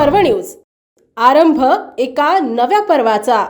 News. आरंभ एका नव्या पर्वाचा.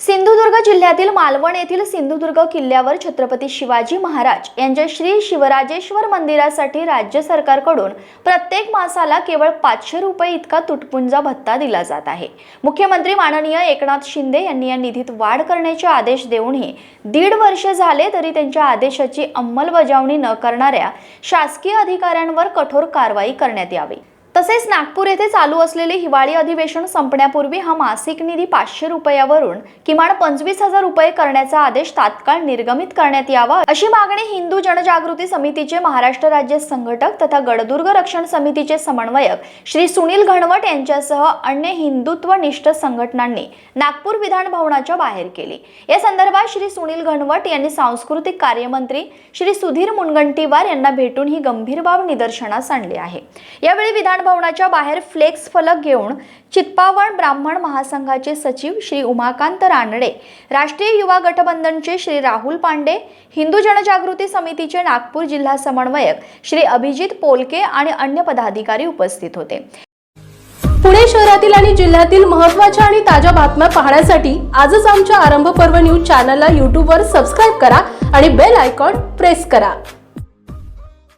सिंधुदुर्ग जिल्ह्यातील मालवण येथील सिंधुदुर्ग किल्ल्यावर छत्रपती शिवाजी महाराज यांच्या श्री शिवराजेश्वर मंदिरासाठी राज्य सरकारकडून प्रत्येक मासाला केवळ पाचशे रुपये इतका तुटपुंजा भत्ता दिला जात आहे. मुख्यमंत्री माननीय एकनाथ शिंदे यांनी या निधीत वाढ करण्याचे आदेश देऊनही दीड वर्ष झाले तरी त्यांच्या आदेशाची अंमलबजावणी न करणाऱ्या शासकीय अधिकाऱ्यांवर कठोर कारवाई करण्यात यावी. तसेच नागपूर येथे चालू असलेले हिवाळी अधिवेशन संपण्यापूर्वी हा मासिक निधी पाचशे रुपयावरून किमान पंचवीस हजार रुपये करण्याचा आदेश तात्काळ निर्गमित करण्यात यावा अशी मागणी हिंदू जनजागृती समितीचे महाराष्ट्र राज्य संघटक तथा गडदुर्ग रक्षण समितीचे समन्वयक श्री सुनील घनवट यांच्यासह अन्य हिंदुत्वनिष्ठ संघटनांनी नागपूर विधान भवनाच्या बाहेर केली. या संदर्भात श्री सुनील घनवट यांनी सांस्कृतिक कार्यमंत्री श्री सुधीर मुनगंटीवार यांना भेटून ही गंभीर बाब निदर्शनास आणली आहे. यावेळी विधान भवनाच्या बाहेर फ्लेक्स फलक घेऊन चित्पावण ब्राह्मण महासंघाचे सचिव श्री उमाकांत रानडे राष्ट्रीय युवा गठबंधनचे श्री राहुल पांडे हिंदू जनजागृती समितीचे नागपूर जिल्हा समन्वयक श्री अभिजित पोलके आणि अन्य पदाधिकारी उपस्थित होते. पुणे शहरातील आणि जिल्ह्यातील महत्त्वाच्या आणि ताज्या बातम्या पाहण्यासाठी आजच आमच्या आरंभ पर्व न्यूज चॅनलला यूट्यूबवर सबस्क्राईब करा आणि बेल आयकॉन प्रेस करा.